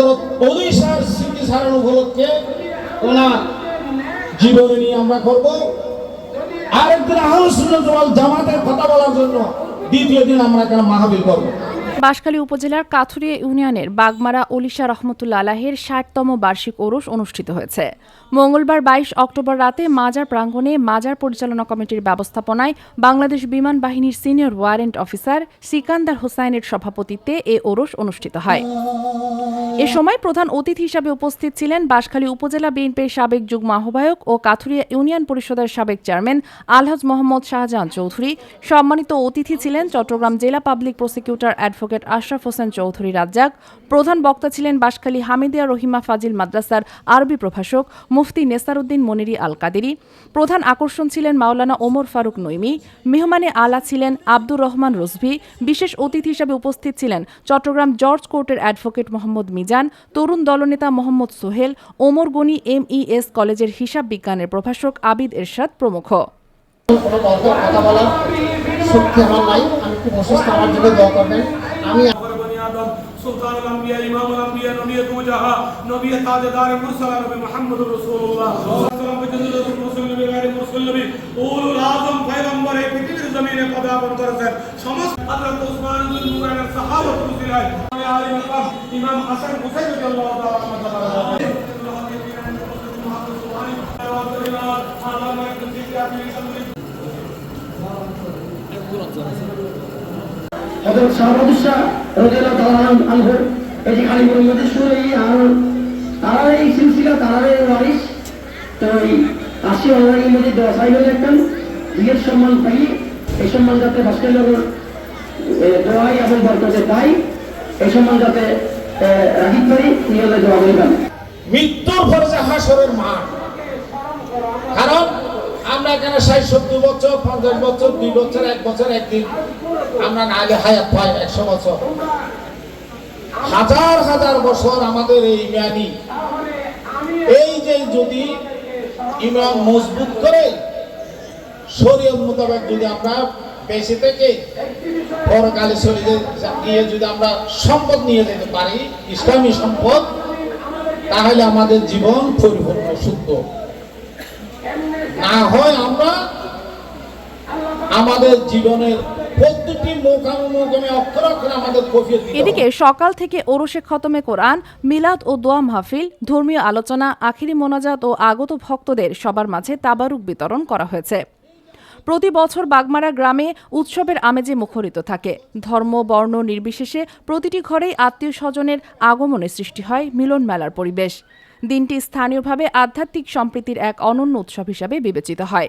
হজরত অদৈশার স্মৃতি সারণ উপলক্ষে ওনার জীবনে নিয়ে আমরা করব। আরেকদিন আহসুল জামাতের কথা বলার জন্য দ্বিতীয় দিন আমরা এখানে মাহাবীর করব। বাঁশখালী উপজেলার কাথুরিয়া ইউনিয়নের বাগমারা অলিশা রহমতুল্লা আলাহের ষাটতম বার্ষিক ওরস অনুষ্ঠিত হয়েছে। মঙ্গলবার বাইশ অক্টোবর রাতে মাজার প্রাঙ্গণে মাজার পরিচালনা কমিটির ব্যবস্থাপনায় বাংলাদেশ বিমান বাহিনীর সিনিয়র ওয়ারেন্ট অফিসার সিকান্দার হোসাইনের সভাপতিত্বে এ ওরস অনুষ্ঠিত হয়। এ সময় প্রধান অতিথি হিসাবে উপস্থিত ছিলেন বাঁশখালী উপজেলা বিএনপির সাবেক যুগ্ম আহ্বায়ক ও কাথুরিয়া ইউনিয়ন পরিষদের সাবেক চেয়ারম্যান আলহাজ মোহাম্মদ শাহজাহান চৌধুরী। সম্মানিত অতিথি ছিলেন চট্টগ্রাম জেলা public prosecutor advocate Ashraf Hossain Chowdhury Razzak, প্রধান বক্তা ছিলেন বাঁশখালী হামিদিয়া রহিমা ফাজিল মাদ্রাসার আরবি প্রভাষক মুফতি নেসারউদ্দিন মনিরি আল কাদেরি প্রধান আকর্ষণ ছিলেন মাওলানা ওমর ফারুক নৈমি, মেহমানে আলা ছিলেন আব্দুর রহমান রসভি বিশেষ অতিথি হিসাবে উপস্থিত ছিলেন চট্টগ্রাম জর্জ কোর্টের অ্যাডভোকেট মোহাম্মদ যান তরুণ দলনেতা মোহাম্মদ সোহেল ওমর গনি এম ইএস কলেজের হিসাব বিজ্ঞানের প্রভাষক আবিদ এরশাদ প্রমুখ। সমস্ত আমি আলী মাকাম ইমাম হাসান হুসাইন রাদিয়াল্লাহু তাআলা হযরত শাহবাদুর শাহ রাদিয়াল্লাহু তাআলা আনহু, এটি সুরে আর, তারা এই সিলসিলা, তারা এই মধ্যে বিয়ের সম্মান পাই এই সম্মান যাতে বাস্কের নগর পাই সম্মান যাতে মৃত্যুর পরে হাসরের কারণ আমরা এখানে ষাট সত্তর বছর, পঞ্চাশ বছর, দুই বছর, এক বছর, একদিন আমরা নাইলে হায়াত পাই একশো বছর। হাজার হাজার বছর আমাদের এই ইমানি এই যে যদি ইমান মজবুত করে, শরীয়ত মোতাবেক যদি আমরা বেঁচে থেকে পরকালে চলে গিয়ে যদি আমরা সম্পদ নিয়ে যেতে পারি ইসলামী সম্পদ তাহলে আমাদের জীবন পরিপূর্ণ শুদ্ধ না হয় আমরা আমাদের জীবনের। এদিকে সকাল থেকে ওরসে খতমে কোরআন মিলাদ ও দোয়া মাহফিল ধর্মীয় আলোচনা আখিরি মোনাজাত ও আগত ভক্তদের সবার মাঝে তাবারুক বিতরণ করা হয়েছে প্রতি বছর বাগমারা গ্রামে উৎসবের আমেজে মুখরিত থাকে। ধর্ম, বর্ণ নির্বিশেষে প্রতিটি ঘরেই আত্মীয় স্বজনের আগমনের সৃষ্টি হয় মিলন মেলার পরিবেশ। দিনটি স্থানীয়ভাবে আধ্যাত্মিক সম্প্রীতির এক অনন্য উৎসব হিসাবে বিবেচিত হয়।